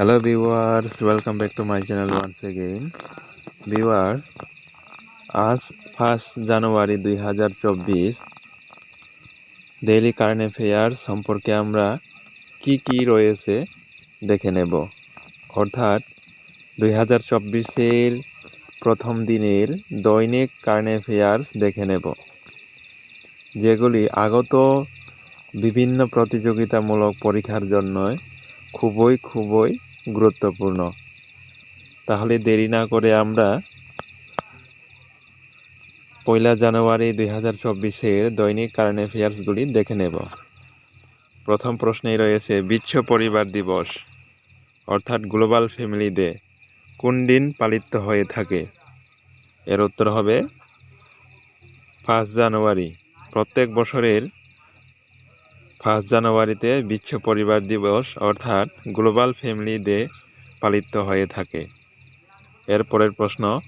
Hello viewers, welcome back to my channel once again. Viewers, আজ first জানুয়ারি দুই হাজার চব্বিশ ডেইলি কারেন্ট অ্যাফেয়ার সম্পর্কে আমরা কি কি রয়েছে দেখে নেব অর্থাৎ দুই হাজার চব্বিশের প্রথম দিনের দৈনিক কারেন্ট অ্যাফেয়ার্স দেখে নেব যেগুলি আগত বিভিন্ন প্রতিযোগিতামূলক পরীক্ষার জন্য খুবই খুবই গুরুত্বপূর্ণ। তাহলে দেরি না করে আমরা পয়লা জানুয়ারি দুই হাজার চব্বিশের দৈনিক কারেন্ট অ্যাফেয়ার্সগুলি দেখে নেব। প্রথম প্রশ্নেই রয়েছে, বিশ্ব পরিবার দিবস, অর্থাৎ গ্লোবাল ফ্যামিলি ডে, কোন দিন পালিত হয়ে থাকে? এর উত্তর হবে ফার্স্ট জানুয়ারি, প্রত্যেক বছরের ফার্স্ট জানুয়ারিতে বিশ্ব পরিবার দিবস অর্থাৎ গ্লোবাল ফ্যামিলি ডে পালিত হয়ে থাকে। এরপরের প্রশ্ন।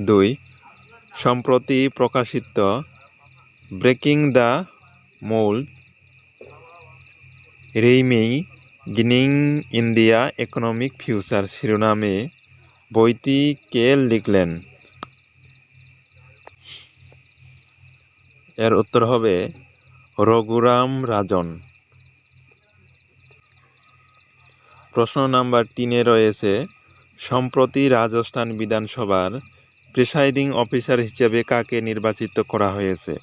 দুই, সম্প্রতি প্রকাশিত breaking the mould reimagining India economic future শিরোনামে বইটি কে লিখলেন? এর উত্তর হবে রঘুরাম রাজন। প্রশ্ন নাম্বার তিনে রয়েছে, সম্প্রতি রাজস্থান বিধানসভার প্রিসাইডিং অফিসার হিসেবে কাকে নির্বাচিত করা হয়েছে?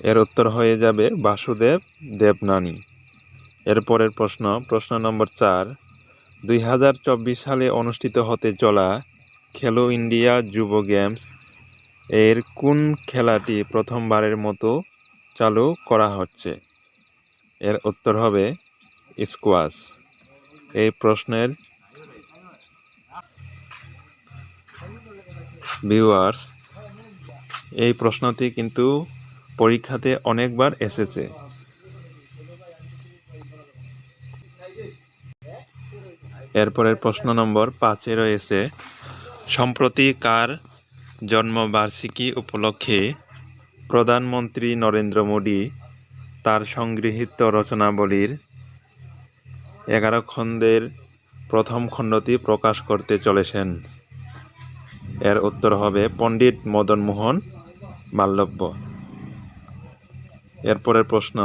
এর উত্তর হয়ে যাবে বাসুদেব দেবনানী। এরপরের প্রশ্ন প্রশ্ন নম্বর চার, দুই সালে অনুষ্ঠিত হতে চলা খেলো ইন্ডিয়া যুব গেমস এর কোন খেলাটি প্রথমবারের মতো চালু করা হচ্ছে? এর উত্তর হবে স্কোয়াশ। এই প্রশ্নের ভিউয়ার্স, এই প্রশ্নটি কিন্তু পরীক্ষাতে অনেকবার এসেছে। এরপরের প্রশ্ন নম্বর পাঁচে রয়েছে, সম্প্রতি কার জন্মবার্ষিকী উপলক্ষে প্রধানমন্ত্রী নরেন্দ্র মোদী তার সংগৃহীত রচনাবলীর এগারো খণ্ডের প্রথম খণ্ডটি প্রকাশ করতে চলেছেন। এর উত্তর হবে পণ্ডিত মদন মোহন মাল্লব্য এরপরের প্রশ্ন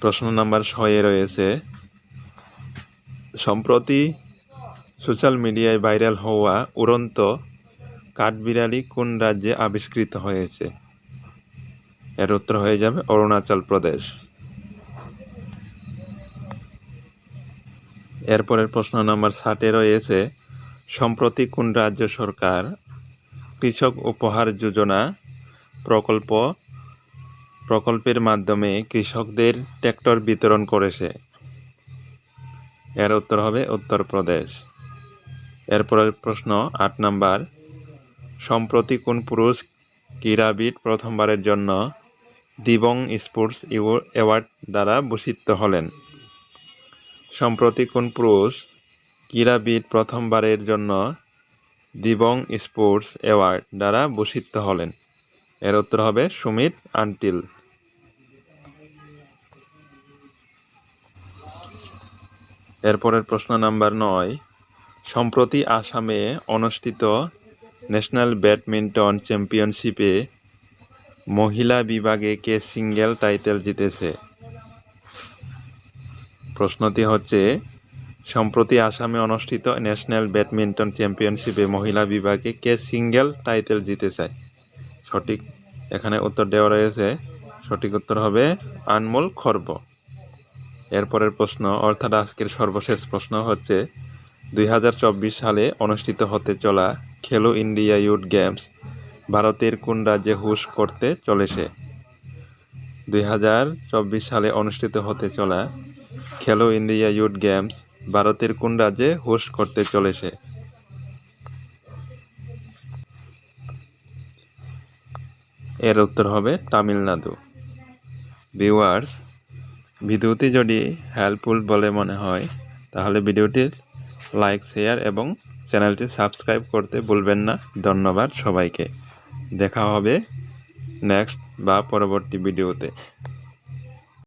প্রশ্ন নাম্বার ছয়ে রয়েছে, সম্প্রতি সোশ্যাল মিডিয়ায় ভাইরাল হওয়া উড়ন্ত কাঠবিড়ালি কোন রাজ্যে আবিষ্কৃত হয়েছে? এর উত্তর হয়ে যাবে অরুণাচল প্রদেশ। এরপরের প্রশ্ন নম্বর ষাটে রয়েছে সম্প্রতি কোন রাজ্য সরকার কৃষক উপহার যোজনা প্রকল্প, প্রকল্পের মাধ্যমে কৃষকদের ট্র্যাক্টর বিতরণ করেছে? এর উত্তর হবে উত্তরপ্রদেশ। এরপরের প্রশ্ন আট নাম্বার সম্প্রতি কোন পুরুষ ক্রীড়াবিদ প্রথমবারের জন্য দিবং স্পোর্টস অ্যাওয়ার্ড দ্বারা ভূষিত হলেন? সম্প্রতি কোন পুরুষ ক্রীড়াবিদ প্রথমবারের জন্য দিবং স্পোর্টস অ্যাওয়ার্ড দ্বারা ভূষিত হলেন? এর উত্তর হবে সুমিত আন্টিল। এরপরের প্রশ্ন নাম্বার নয়। সম্প্রতি আসামে অনুষ্ঠিত ন্যাশনাল ব্যাডমিন্টন চ্যাম্পিয়নশিপে মহিলা বিভাগে কে সিঙ্গেল টাইটেল জিতেছে? প্রশ্নটি হচ্ছে, সম্প্রতি আসামে অনুষ্ঠিত ন্যাশনাল ব্যাডমিন্টন চ্যাম্পিয়নশিপে মহিলা বিভাগে কে সিঙ্গেল টাইটেল জিতেছে? সঠিক এখানে উত্তর দেওয়া রয়েছে। সঠিক উত্তর হবে আনমোল খর্ব। এরপরের প্রশ্ন, অর্থাৎ আজকের সর্বশেষ প্রশ্ন হচ্ছে দুই হাজার চব্বিশ সালে অনুষ্ঠিত হতে চলা খেলো ইন্ডিয়া ইউথ গেমস ভারতের কোন রাজ্যে হুশ করতে চলেছে? দুই হাজার চব্বিশ সালে অনুষ্ঠিত হতে চলা খেলো ইন্ডিয়া ইউথ গেমস ভারতের কোন রাজ্যে হোস করতে চলেছে? এর উত্তর হবে তামিলনাড়ু। ভিউয়ার্স, ভিডিওটি যদি হেল্পফুল বলে মনে হয়, তাহলে ভিডিওটি লাইক, শেয়ার এবং চ্যানেলটি সাবস্ক্রাইব করতে ভুলবেন না। ধন্যবাদ সবাইকে। দেখা হবে নেক্সট বা পরবর্তী ভিডিওতে।